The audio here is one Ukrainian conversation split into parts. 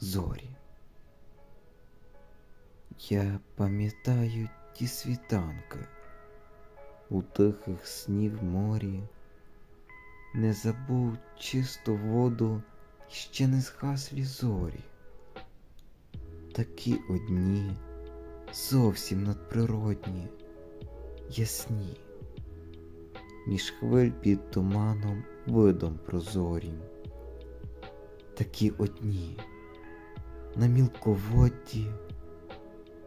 зорі. Я пам'ятаю ті світанки у тихих снів морі, не забув чисту воду ще не згаслі зорі. Такі одні, зовсім надприродні, ясні, між хвиль під туманом видом прозорім. Такі одні, на мілководді,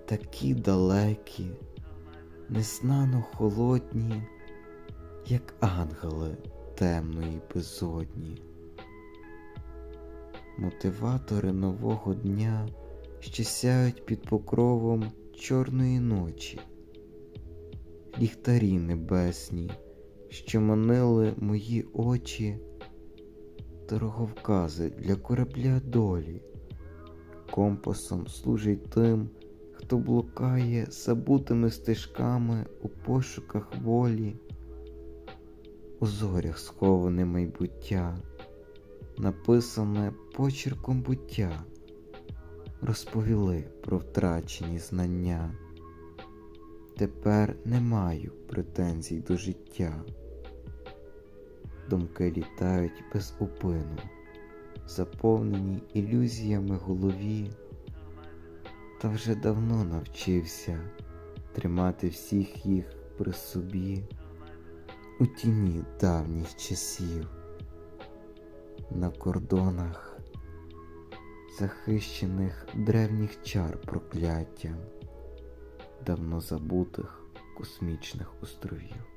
такі далекі, незнано холодні, як ангели темної безодні. Мотиватори нового дня, що сяють під покровом чорної ночі, ліхтарі небесні, що манили мої очі, дороговкази для корабля долі, компасом служить тим, хто блукає забутими стежками у пошуках волі, у зорях сховане майбуття, написане почерком буття, розповіли про втрачені знання. Тепер не маю претензій до життя. Думки літають без упину, заповнені ілюзіями голові, та вже давно навчився тримати всіх їх при собі у тіні давніх часів, на кордонах, захищених древніх чар прокляттям давно забутих космічних островів.